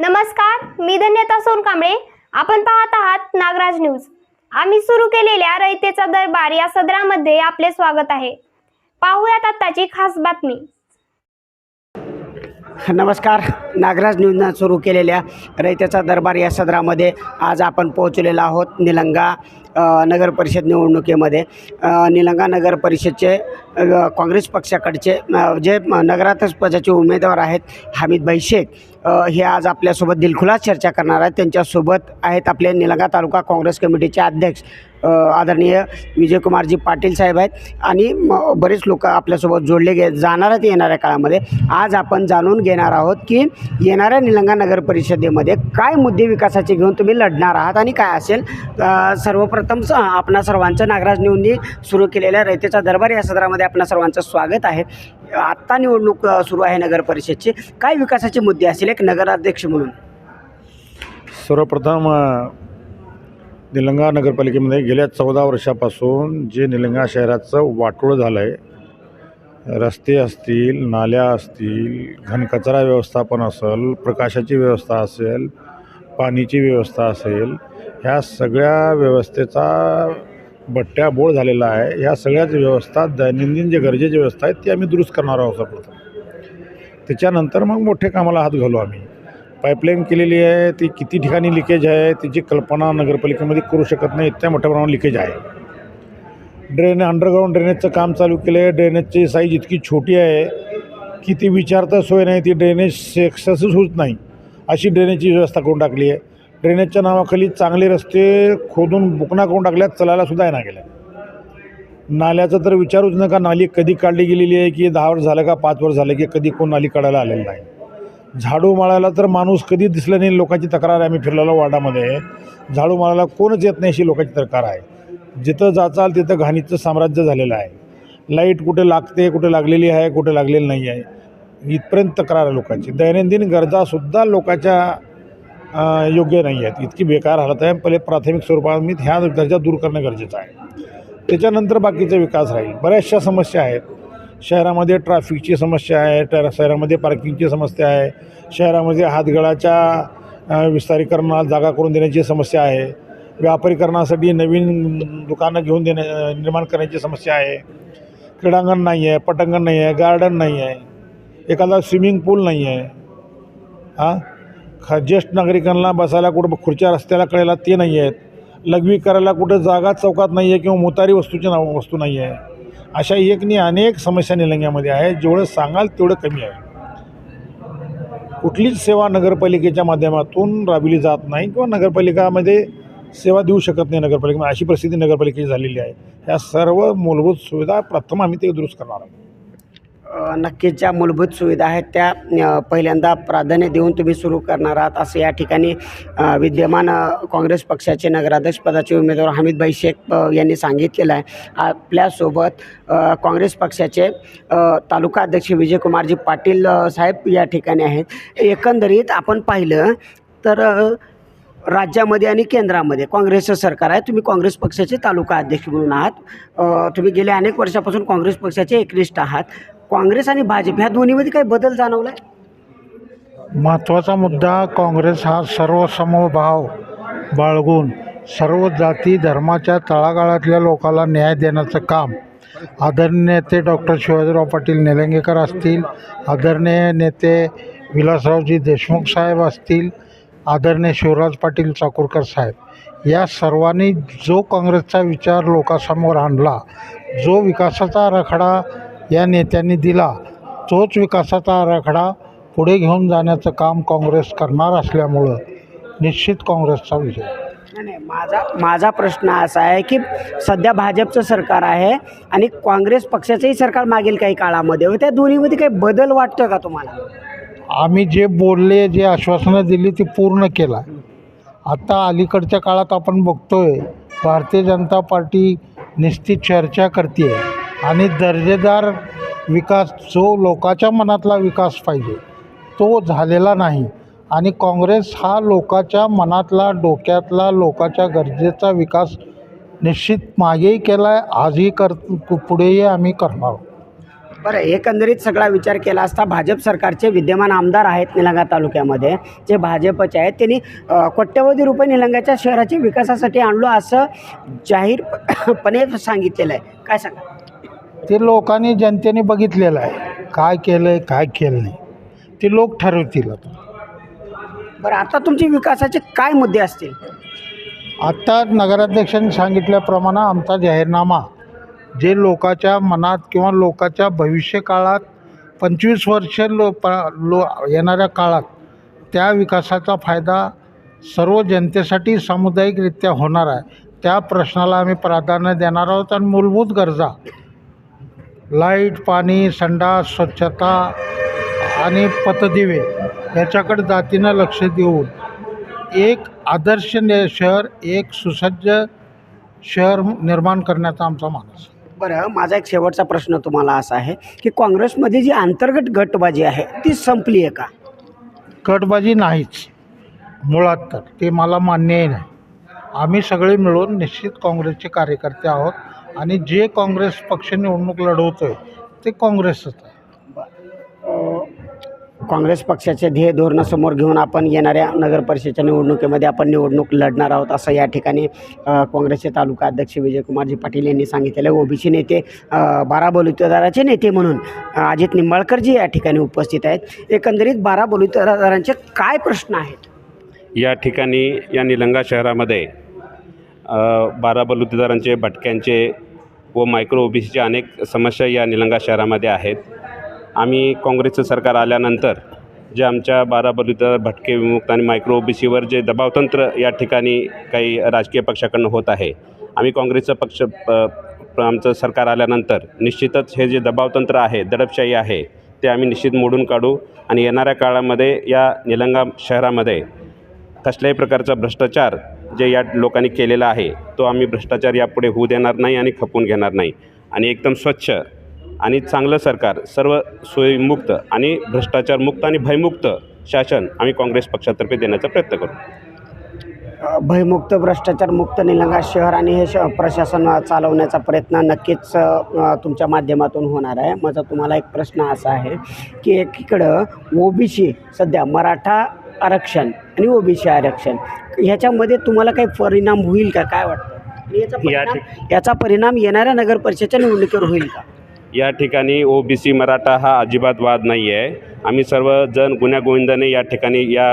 नमस्कार मी धन्यता सोनकांबळे. आपण पाहत आहात नागराज न्यूज. आम्ही सुरू केलेल्या रयतेचा दरबार या सदरामध्ये आपले स्वागत आहे. पाहूयात आत्ताची खास बातमी. नमस्कार. नागराज न्यूजनं सुरू केलेल्या रयतेचा दरबार या सदरामध्ये आज आपण पोहोचलेलो आहोत निलंगा नगर परिषद निवडणुकीमध्ये. निलंगा नगर परिषदचे काँग्रेस पक्षाकडचे जे नगरातच पदाचे उमेदवार आहेत हमीदभाई शेख हे आज आपल्यासोबत दिलखुलास चर्चा करणार आहेत. त्यांच्यासोबत आहेत आपले निलंगा तालुका काँग्रेस कमिटीचे अध्यक्ष आदरणीय विजयकुमारजी पाटील साहेब आहेत आणि बरेच लोक आपल्यासोबत जोडले गे जाणार आहेत येणाऱ्या काळामध्ये. आज आपण जाणून घेणार आहोत की येणाऱ्या निलंगा नगर परिषदेमध्ये काय मुद्दे विकासाचे घेऊन तुम्ही लढणार आहात आणि काय असेल? सर्वप्रथम स- आपणा सर्वांचं नागराज निवडणी सुरू केलेल्या रयतेचा दरबार या सदरामध्ये आपणा सर्वांचं स्वागत आहे. आत्ता निवडणूक सुरू आहे नगर परिषदची. काय विकासाचे मुद्दे असतील एक नगराध्यक्ष म्हणून? सर्वप्रथम निलंगा नगरपालिकेमध्ये गेल्या चौदा वर्षापासून जे निलंगा शहराचं वाटोळं झालं आहे रस्ते असतील नाल्या असतील घनकचरा व्यवस्थापन असेल प्रकाशाची व्यवस्था असेल पाणीची व्यवस्था असेल ह्या सगळ्या व्यवस्थेचा बट्ट्या बोळ झालेला आहे. ह्या सगळ्याच व्यवस्था दैनंदिन जे गरजेची व्यवस्था आहेत ती आम्ही दुरुस्त करणार आहोत सर्वप्रथम त्याच्यानंतर मग मोठे कामाला हात घालू आम्ही. पाईपलाईन केलेली आहे ती किती ठिकाणी लिकेज आहे तिची कल्पना नगरपालिकेमध्ये करू शकत नाही इतक्या मोठ्या प्रमाणात लिकेज आहे. ड्रेन अंडरग्राऊंड ड्रेनेजचं काम चालू केलं आहे ड्रेनेजची साईज इतकी छोटी आहे की ती विचारता सोय नाही ती ड्रेनेज सक्सेसच होत नाही अशी ड्रेनेजची व्यवस्था करून टाकली आहे. ड्रेनेजच्या नावाखाली चांगले रस्ते खोदून बुकना करून टाकल्यात चलायला सुद्धा येणार गेल्या. नाल्याचं तर विचारूच नका नाली कधी काढली गेलेली आहे की दहा वर्ष झालं का पाच वर्ष झालं की कधी कोण नाली काढायला आलेलं नाही. झाडू माळायला तर माणूस कधी दिसला नाही लोकांची तक्रार आहे. आम्ही फिरलेलो वार्डामध्ये झाडू माळायला कोणच येत नाही अशी लोकांची तक्रार आहे. जिथं जाचाल तिथं घाणीचं साम्राज्य झालेलं आहे. लाइट कुठे लागते कुठे लागलेली आहे कुठे लागलेली नाही आहे. इथपर्यंत तक्रार आहे लोकांची. दैनंदिन गरजासुद्धा लोकांच्या योग्य नाही आहेत. इतकी बेकार हालत आहे. पहिले प्राथमिक स्वरूपात मी ह्या गरजा दूर करणं गरजेचं आहे. त्याच्यानंतर बाकीचा विकास राहील. बऱ्याचशा समस्या आहेत. शहरामध्ये ट्रॅफिकची समस्या आहे टर शहरामध्ये पार्किंगची समस्या आहे शहरामध्ये हातगळाच्या विस्तारीकरणाला जागा करून देण्याची समस्या आहे व्यापारीकरणासाठी नवीन दुकानं घेऊन देण्या निर्माण करण्याची समस्या आहे क्रीडांगण नाही आहे पटांगण नाही आहे गार्डन नाही आहे एखादा स्विमिंग पूल नाही आहे हां? खा ज्येष्ठ नागरिकांना बसायला कुठं खुर्च्या रस्त्याला कळायला ते नाही आहेत लघवी करायला कुठं जागा चौकात नाही आहे किंवा मुतारी वस्तूची नाव वस्तू नाही आहे. अशा एकनी अनेक समस्या निलंग्यामध्ये आहे जेवढं सांगाल तेवढं कमी आहे. कुठलीच सेवा नगरपालिकेच्या माध्यमातून राबविली जात नाही किंवा नगरपालिकामध्ये सेवा देऊ शकत नाही नगरपालिकेमध्ये. अशी परिस्थिती नगरपालिकेची झालेली आहे. ह्या सर्व मूलभूत सुविधा प्रथम आम्ही ते दुरुस्त करणार आहोत. नक्कीच ज्या मूलभूत सुविधा आहेत त्या पहिल्यांदा प्राधान्य देऊन तुम्ही सुरू करणार आहात असं या ठिकाणी विद्यमान काँग्रेस पक्षाचे नगराध्यक्षपदाचे उमेदवार हमीदभाई शेख यांनी सांगितलेलं आहे. आपल्यासोबत काँग्रेस पक्षाचे तालुका अध्यक्ष विजयकुमारजी पाटील साहेब या ठिकाणी आहेत. एकंदरीत आपण पाहिलं तर राज्यामध्ये आणि केंद्रामध्ये काँग्रेसचं सरकार आहे. तुम्ही काँग्रेस पक्षाचे तालुका अध्यक्ष म्हणून आहात. तुम्ही गेल्या अनेक वर्षापासून काँग्रेस पक्षाचे एकनिष्ठ आहात. काँग्रेस आणि भाजप ह्या दोन्हीमध्ये काही बदल जाणवलाय? आहे महत्त्वाचा मुद्दा काँग्रेस हा सर्व भाव बाळगून सर्व जाती धर्माच्या तळागाळातल्या लोकांना न्याय देण्याचं काम. आदरणीय नेते डॉक्टर शिवाजीराव पाटील निलंगेकर असतील आदरणीय नेते विलासरावजी देशमुख साहेब असतील आदरणीय शिवराज पाटील चाकूरकर साहेब. या सर्वांनी जो काँग्रेसचा विचार लोकांसमोर आणला जो विकासाचा आराखडा या नेत्यांनी दिला. तोच विकासाचा आराखडा पुढे घेऊन जाण्याचं काम काँग्रेस करणार असल्यामुळं निश्चित काँग्रेसचा विजय. नाही माझा माझा प्रश्न असा आहे की सध्या भाजपचं सरकार आहे आणि काँग्रेस पक्षाचंही सरकार मागील काही काळामध्ये व त्या दोन्हीमध्ये काही बदल वाटतोय का तुम्हाला? आम्ही जे बोलले जे आश्वासनं दिली ती पूर्ण केला. आता अलीकडच्या काळात आपण बघतोय भारतीय जनता पार्टी निश्चित चर्चा करते आणि दर्जेदार विकास जो लोकाच्या मनातला विकास पाहिजे तो झालेला नाही. आणि काँग्रेस हा लोकाच्या मनातला डोक्यातला लोकाच्या गरजेचा विकास निश्चित मागेही केला आहे आजही कर पुढेही आम्ही करणार आहोत. बरं एकंदरीत सगळा विचार केला असता भाजप सरकारचे विद्यमान आमदार आहेत निलंगा तालुक्यामध्ये जे भाजपचे आहेत. त्यांनी कोट्यवधी रुपये निलंगाच्या शहराच्या विकासासाठी आणलो असं जाहीरपणे सांगितलेलं आहे. काय सांगा ते लोकांनी जनतेने बघितलेलं आहे. काय केलं आहे काय केलं नाही. ते लोक ठरवतील आता. बरं आता तुमचे विकासाचे काय मुद्दे असतील? आत्ता नगराध्यक्षांनी सांगितल्याप्रमाणे आमचा जाहीरनामा जे लोकाच्या मनात किंवा लोकाच्या भविष्यकाळात पंचवीस वर्ष लो प लो येणाऱ्या काळात त्या विकासाचा फायदा सर्व जनतेसाठी सामुदायिकरित्या होणार आहे. त्या प्रश्नाला आम्ही प्राधान्य देणार आहोत आणि मूलभूत गरजा लाइट पाणी संडास स्वच्छता आणि पतदिवे याच्याकडे जातीनं लक्ष देऊन एक आदर्श ने शहर एक सुसज्ज शहर निर्माण करण्याचा आमचा मानस आहे. बरं माझा एक शेवटचा प्रश्न तुम्हाला असा आहे की काँग्रेसमध्ये जी अंतर्गत गटबाजी आहे ती संपली आहे का? गटबाजी नाहीच. मुळात तर ते मला मान्यही नाही. आम्ही सगळे मिळून निश्चित काँग्रेसचे कार्यकर्ते आहोत. आणि जे काँग्रेस पक्ष निवडणूक लढवतो आहे ते काँग्रेसच आहे. काँग्रेस पक्षाचे ध्येय धोरणं समोर घेऊन आपण येणाऱ्या नगर परिषदेच्या निवडणुकीमध्ये आपण निवडणूक लढणार आहोत असं या ठिकाणी काँग्रेसचे तालुका अध्यक्ष विजयकुमारजी पाटील यांनी सांगितलेलं आहे. ओबीसी नेते बारा बलुतेदाराचे नेते म्हणून अजित निंबाळकरजी या ठिकाणी उपस्थित आहेत. एकंदरीत बारा बलुतेदारांचे काय प्रश्न आहेत? या ठिकाणी या निलंगा शहरामध्ये बारा बलुतेदारांचे भटक्यांचे व मायक्रो ओबीसीच्या अनेक समस्या या निलंगा शहरामध्ये आहेत. आम्ही काँग्रेसचं सरकार आल्यानंतर जे आमच्या बारा बलुतेदार भटके विमुक्त आणि मायक्रो ओबीसीवर जे दबावतंत्र या ठिकाणी काही राजकीय पक्षाकडनं होत आहे आम्ही काँग्रेसचं पक्ष आमचं सरकार आल्यानंतर निश्चितच हे जे दबावतंत्र आहे दडपशाही आहे ते आम्ही निश्चित मोडून काढू आणि येणाऱ्या काळामध्ये या निलंगा शहरामध्ये कसल्याही प्रकारचा भ्रष्टाचार जे या लोकांनी केलेला आहे तो आम्ही भ्रष्टाचार यापुढे होऊ देणार नाही आणि खपून घेणार नाही. आणि एकदम स्वच्छ आणि चांगलं सरकार सर्व सोयीमुक्त आणि भ्रष्टाचारमुक्त आणि भयमुक्त शासन आम्ही काँग्रेस पक्षातर्फे देण्याचा प्रयत्न करू. भयमुक्त भ्रष्टाचारमुक्त निलंगा शहर आणि हे श प्रशासन चालवण्याचा प्रयत्न नक्कीच तुमच्या माध्यमातून होणार आहे. माझा तुम्हाला एक प्रश्न असा आहे की एकीकडं ओबीसी सध्या मराठा आरक्षण आणि ओबीसी आरक्षण. ह्याच्यामध्ये तुम्हाला काही परिणाम होईल का? काय वाटतं? आणि याचा या परिणाम याचा परिणाम येणाऱ्या नगर परिषदेच्या निवडणुकीवर होईल का? या ठिकाणी ओ बी सी मराठा हा अजिबात वाद नाही आहे आम्ही सर्वजण गुण्यागोविंदाने या ठिकाणी या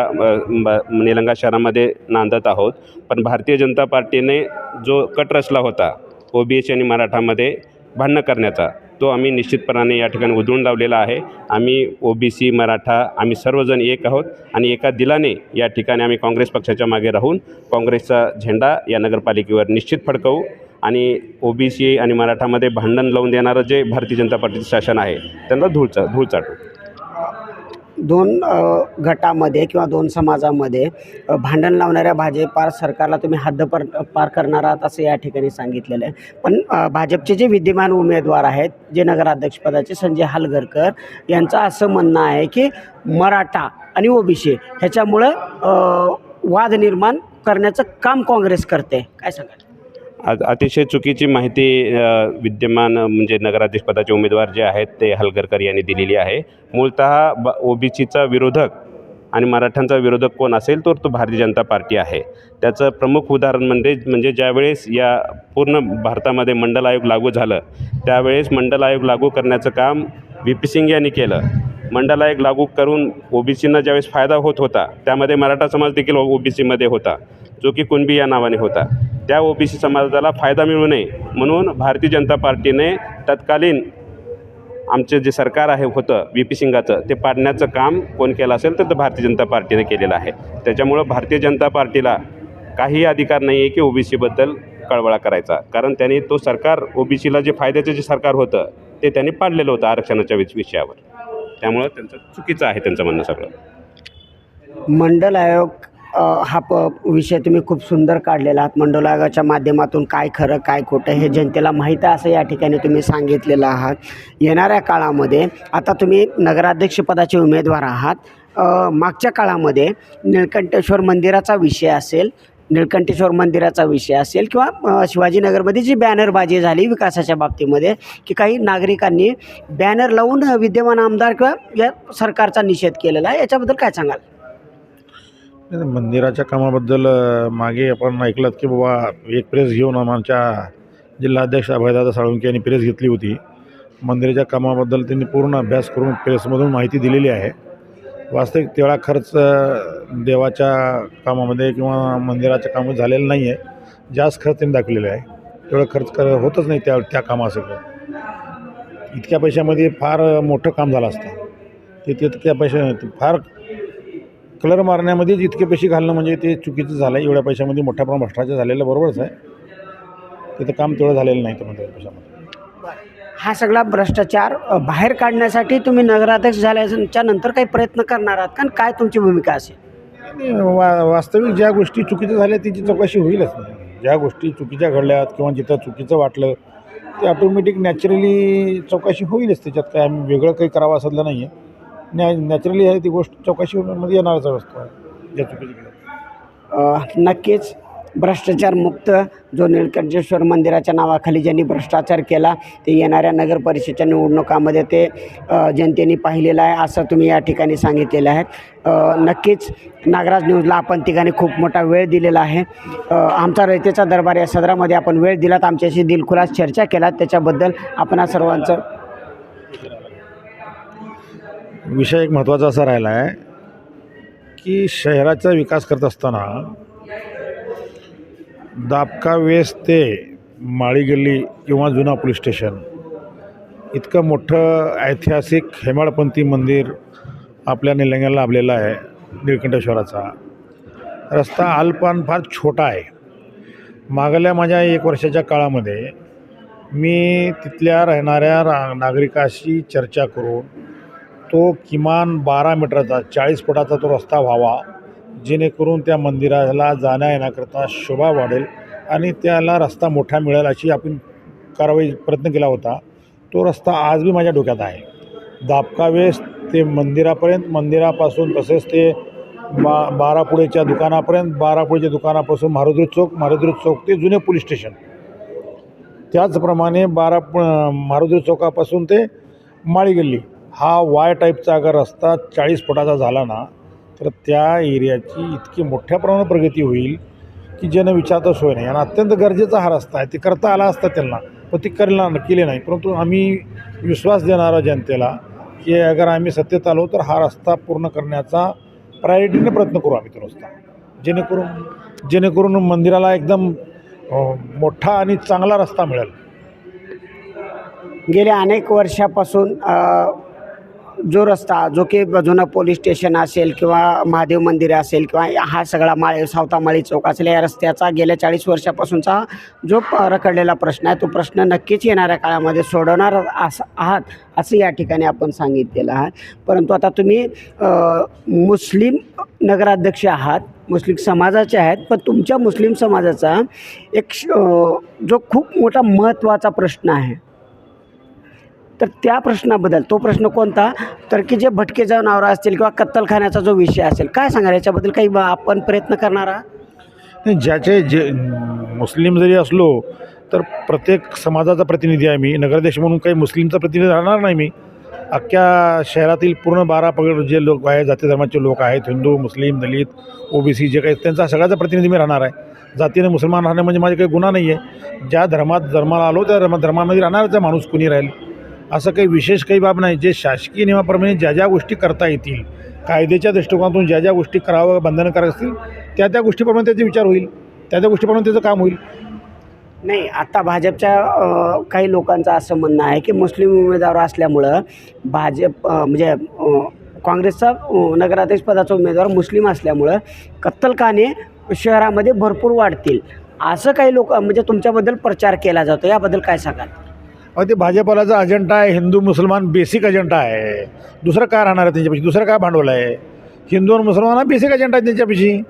निलंगा शहरामध्ये नांदत आहोत. पण भारतीय जनता पार्टीने जो कट रचला होता ओ बी सी आणि मराठामध्ये भांडणं करण्याचा तो आम्ही निश्चितपणाने या ठिकाणी उधळून लावलेला आहे. आम्ही ओ बी सी मराठा आम्ही सर्वजण एक आहोत आणि एका दिलाने या ठिकाणी आम्ही काँग्रेस पक्षाच्या मागे राहून काँग्रेसचा झेंडा या नगरपालिकेवर निश्चित फडकवू आणि ओ बी सी आणि मराठामध्ये भांडण लावून देणारं जे भारतीय जनता पार्टीचं शासन आहे त्यांना धूळ चा धूळ चाटू. दोन गटामध्ये किंवा दोन समाजामध्ये भांडण लावणाऱ्या भाजपा सरकारला तुम्ही हद्दपार पार करणार आहात असं या ठिकाणी सांगितलेलं आहे. पण भाजपचे जे विद्यमान उमेदवार आहेत जे नगराध्यक्षपदाचे संजय हलगरकर यांचं असं म्हणणं आहे की मराठा आणि ओबीसी ह्याच्यामुळं वाद निर्माण करण्याचं काम काँग्रेस करते. काय सांगाल? अतिशय चुकीची माहिती विद्यमान म्हणजे नगराध्यक्षपदाचे उमेदवार जे आहेत ते हलगरकर यांनी दिलेली आहे. मूळतः ब ओ बी सीचा विरोधक आणि मराठ्यांचा विरोधक कोण असेल तर तो भारतीय जनता पार्टी आहे. त्याचं प्रमुख उदाहरण म्हणजे म्हणजे ज्यावेळेस या पूर्ण भारतामध्ये मंडल आयोग लागू झालं त्यावेळेस मंडल आयोग लागू करण्याचं काम व्ही पी सिंग यांनी केलं. मंडला एक लागू करून ओ बी सींना ज्यावेळेस फायदा होत होता त्यामध्ये मराठा समाज देखील ओ बी सीमध्ये होता जो की कुणबी या नावाने होता. त्या ओ बी सी समाजाला फायदा मिळू नये म्हणून भारतीय जनता पार्टीने तत्कालीन आमचे जे सरकार आहे होतं व्ही पी सिंगाचं ते पाडण्याचं काम कोण केलं असेल तर ते भारतीय जनता पार्टीने केलेलं आहे. त्याच्यामुळं भारतीय जनता पार्टीला काही अधिकार नाही आहे की ओ बी सीबद्दल कळवळा करायचा. कारण त्यांनी तो सरकार ओ बी सीला जे फायद्याचं जे सरकार होतं ते त्यांनी पाडलेलं होतं आरक्षणाच्या विषयावर. त्यामुळं त्यांचं चुकीचं आहे त्यांचं म्हणणं सगळं. मंडल आयोग हा प विषय तुम्ही खूप सुंदर काढलेला आहात. मंडल आयोगाच्या माध्यमातून काय खरं काय खोटं हे जनतेला माहीत आहे असं या ठिकाणी तुम्ही सांगितलेलं आहात. येणाऱ्या काळामध्ये आता तुम्ही नगराध्यक्षपदाचे उमेदवार आहात. मागच्या काळामध्ये निळकंठेश्वर मंदिराचा विषय असेल निळकंठेश्वर मंदिराचा विषय असेल किंवा शिवाजीनगरमध्ये जी बॅनरबाजी झाली विकासाच्या बाबतीमध्ये की काही नागरिकांनी बॅनर लावून विद्यमान आमदार किंवा या सरकारचा निषेध केलेला आहे याच्याबद्दल काय सांगाल? मंदिराच्या कामाबद्दल मागे आपण ऐकलं की बाबा एक प्रेस घेऊन आमच्या जिल्हाध्यक्ष अभयदादा साळुंके यांनी प्रेस घेतली होती. मंदिराच्या कामाबद्दल त्यांनी पूर्ण अभ्यास करून प्रेसमधून माहिती दिलेली आहे. वास्तविक तेवढा खर्च देवाच्या कामामध्ये किंवा मंदिराच्या कामात झालेला नाही आहे जास्त खर्च त्यांनी दाखवलेला आहे. तेवढा खर्च कर होतच नाही त्या त्या कामासाठी इतक्या पैशामध्ये फार मोठं काम झालं असतं. ते तितक्या पैशा फार कलर मारण्यामध्येच इतके पैसे घालणं म्हणजे ते चुकीचं झालं आहे एवढ्या पैशामध्ये मोठ्या प्रमाणात भ्रष्टाचार झालेलं बरोबरच आहे. तिथं काम तेवढं झालेलं नाही तर म्हणजे पैशामध्ये. हा सगळा भ्रष्टाचार बाहेर काढण्यासाठी तुम्ही नगराध्यक्ष झाल्याच्यानंतर काही प्रयत्न करणार आहात? का आणि काय तुमची भूमिका असेल? वा वास्तविक ज्या गोष्टी चुकीच्या झाल्या त्याची चौकशी होईलच. ज्या गोष्टी चुकीच्या घडल्यात किंवा जिथं चुकीचं वाटलं ते ऑटोमॅटिक नॅचरली चौकशी होईलच. त्याच्यात काय आम्ही वेगळं काही करावं असलं नाही आहे नॅ नॅचरली आहे ती गोष्ट चौकशी होण्यामध्ये येणारच आहे ज्या चुकीची नक्कीच. भ्रष्टाचारमुक्त जो निळकंठेश्वर मंदिराच्या नावाखाली ज्यांनी भ्रष्टाचार केला ते येणाऱ्या नगर परिषदेच्या निवडणुकामध्ये ते जनतेने पाहिलेलं आहे असं तुम्ही या ठिकाणी सांगितलेलं आहे. नक्कीच नागराज न्यूजला आपण ठिकाणी खूप मोठा वेळ दिलेला आहे. आमचा रयतेचा दरबार या सदरामध्ये आपण वेळ दिलात आमच्याशी दिलखुलास चर्चा केलात त्याच्याबद्दल आपण सर्वांचं विषय एक महत्त्वाचा असा राहिला आहे की शहराचा विकास करत असताना दाबका वेस ते माळी गल्ली किंवा जुना पोलीस स्टेशन. इतकं मोठं ऐतिहासिक हेमाडपंथी मंदिर आपल्या निलंग्याला लाभलेलं आहे निळकंठेश्वराचा. रस्ता आलपान फार छोटा आहे. मागल्या माझ्या एक वर्षाच्या काळामध्ये मी तिथल्या राहणाऱ्या रा नागरिकाशी चर्चा करून तो किमान बारा मीटरचा चाळीस फुटाचा तो रस्ता व्हावा जेणेकरून त्या मंदिराला जाण्या येण्याकरता शोभा वाढेल आणि त्याला रस्ता मोठा मिळेल अशी आपण कारवाई प्रयत्न केला होता. तो रस्ता आज बी माझ्या डोक्यात आहे. दाबकावेस ते मंदिरापर्यंत मंदिरापासून तसेच ते बा बारापुडेच्या दुकानापर्यंत बारापुडेच्या दुकानापासून मारुद्री चौक मारुद्री चौक ते जुने पोलीस स्टेशन. त्याचप्रमाणे बारा मारुद्री चौकापासून ते माळी गल्ली. हा वाय टाईपचा अगर रस्ता चाळीस फुटाचा झाला ना तर त्या एरियाची इतकी मोठ्या प्रमाणात प्रगती होईल की ज्यानं विचारता सोय नाही. आणि अत्यंत गरजेचा हा रस्ता आहे. ते करता आला असता त्यांना पण ते करणार केले नाही. परंतु आम्ही विश्वास देणारा जनतेला की अगर आम्ही सत्तेत आलो तर हा रस्ता पूर्ण करण्याचा प्रायोरिटीने प्रयत्न करू आम्ही तो रस्ता. जेणेकरून जेणेकरून मंदिराला एकदम मोठा आणि चांगला रस्ता मिळेल. गेल्या अनेक वर्षापासून जो रस्ता जो की जुनं पोलीस स्टेशन असेल किंवा महादेव मंदिर असेल किंवा हा सगळा माळी सावतामाळी चौक असेल या रस्त्याचा गेल्या चाळीस वर्षापासूनचा जो रखडलेला प्रश्न आहे तो प्रश्न नक्कीच येणाऱ्या काळामध्ये सोडवणार असं आहात असं या ठिकाणी आपण सांगितलेलं आहे. परंतु आता तुम्ही मुस्लिम नगराध्यक्ष आहात मुस्लिम समाजाचे आहेत पण तुमच्या मुस्लिम समाजाचा एक श- जो खूप मोठा महत्त्वाचा प्रश्न आहे तर त्या प्रश्नाबद्दल तो प्रश्न कोणता? तर की जे भटके जनावरं असतील किंवा कत्तलखान्याचा जो विषय असेल काय सांगाल? याच्याबद्दल काही आपण प्रयत्न करणार? आहात नाही ज्याचे जे मुस्लिम जरी असलो तर प्रत्येक समाजाचा प्रतिनिधी आहे मी. नगराध्यक्ष म्हणून काही मुस्लिमचा प्रतिनिधी राहणार नाही मी. अख्ख्या शहरातील पूर्ण बारा पगड जे लोक आहेत जाती धर्माचे लोक आहेत हिंदू मुस्लिम दलित ओबीसी जे काही त्यांचा सगळ्याचा प्रतिनिधी मी राहणार आहे. जातीने मुसलमान राहणे म्हणजे माझे काही गुन्हा नाही आहे ज्या धर्मात धर्माला आलो त्या धर्मा धर्मामध्ये राहणारचा माणूस कुणी राहील? असं काही विशेष काही बाब नाही. जे शासकीय नियमाप्रमाणे ज्या ज्या गोष्टी करता येतील कायद्याच्या दृष्टिकोनातून ज्या ज्या गोष्टी करावं बंधनकारक असतील त्या त्या गोष्टीप्रमाणे त्याचे विचार होईल. त्या त्या गोष्टीप्रमाणे त्याचं काम होईल. नाही आता भाजपच्या काही लोकांचं असं म्हणणं आहे की मुस्लिम उमेदवार असल्यामुळं भाजप म्हणजे काँग्रेसचा अ, नगराध्यक्षपदाचा उमेदवार मुस्लिम असल्यामुळं कत्तलखाने शहरामध्ये भरपूर वाढतील. असं काही लोक म्हणजे तुमच्याबद्दल प्रचार केला जातो. याबद्दल काय सांगाल? अहो ते भाजपालाचा अजेंडा आहे हिंदू मुसलमान बेसिक अजेंडा आहे. दुसरं काय राहणार आहे त्यांच्यापाशी? दुसरं काय भांडवल आहे? हिंदू आणि मुसलमान हा बेसिक अजेंडा आहे त्यांच्यापाशी.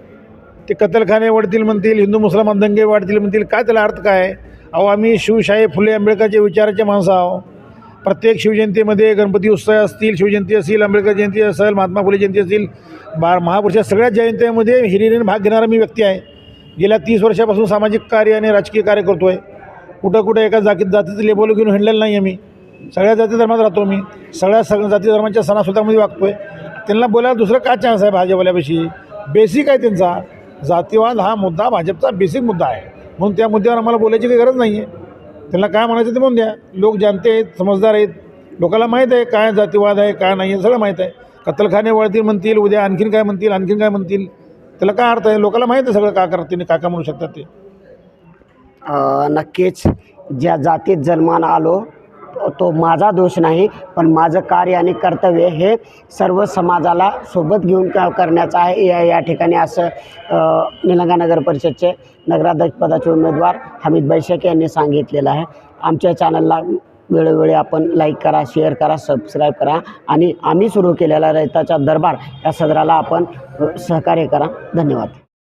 ते कत्तलखाने वाढतील म्हणतील हिंदू मुसलमान दंगे वाढतील म्हणतील काय त्याला अर्थ काय? अहो आम्ही शिवशाही फुले आंबेडकरच्या विचाराचे माणसं आहो प्रत्येक शिवजयंतीमध्ये गणपती उत्सव असतील शिवजयंती असेल आंबेडकर जयंती असेल महात्मा फुले जयंती असेल बा महापुरुषा सगळ्या जयंतीमध्ये हिरिरीने भाग घेणारा मी व्यक्ती आहे. गेल्या तीस वर्षापासून सामाजिक कार्य आणि राजकीय कार्य करतो आहे कुठं कुठं एका जाती जातीचं लेबल घेऊन हिंडलेलं नाही आहे मी. सगळ्या जाती धर्मात राहतो मी. सगळ्या सगळ्या जाती धर्माच्या सणासुद्धामध्ये वागतो आहे त्यांना बोलायला दुसरं काय चान्स आहे भाजपवाल्यापाशी? बेसिक आहे त्यांचा. जातीवाद हा मुद्दा भाजपचा बेसिक मुद्दा आहे. म्हणून त्या मुद्द्यावर आम्हाला बोलायची काही गरज नाही आहे त्यांना काय म्हणायचं ते म्हणून द्या. लोक जाणते आहेत समजदार आहेत. लोकांना माहीत आहे काय जातीवाद आहे काय नाही आहे सगळं माहीत आहे. कत्तलखाने वळतील म्हणतील उद्या आणखीन काय म्हणतील आणखीन काय म्हणतील? त्याला काय अर्थ आहे? लोकांना माहीत आहे सगळं का करतील काय काय म्हणू शकतात ते. नक्कीच ज्या जातीत जन्माला आलो तो- माझा दोष नाही पण माझं कार्य आणि कर्तव्य हे सर्व समाजाला सोबत घेऊन का करण्याचं आहे या या ठिकाणी असं निलंगा नगर परिषदचे नगराध्यक्षपदाचे उमेदवार हमीद बैशेक यांनी सांगितलेलं आहे. आमच्या चॅनलला वेळोवेळी आपण लाईक करा शेअर करा सबस्क्राईब करा आणि आम्ही सुरू केलेला रयताचा दरबार या सदराला आपण सहकार्य करा. धन्यवाद.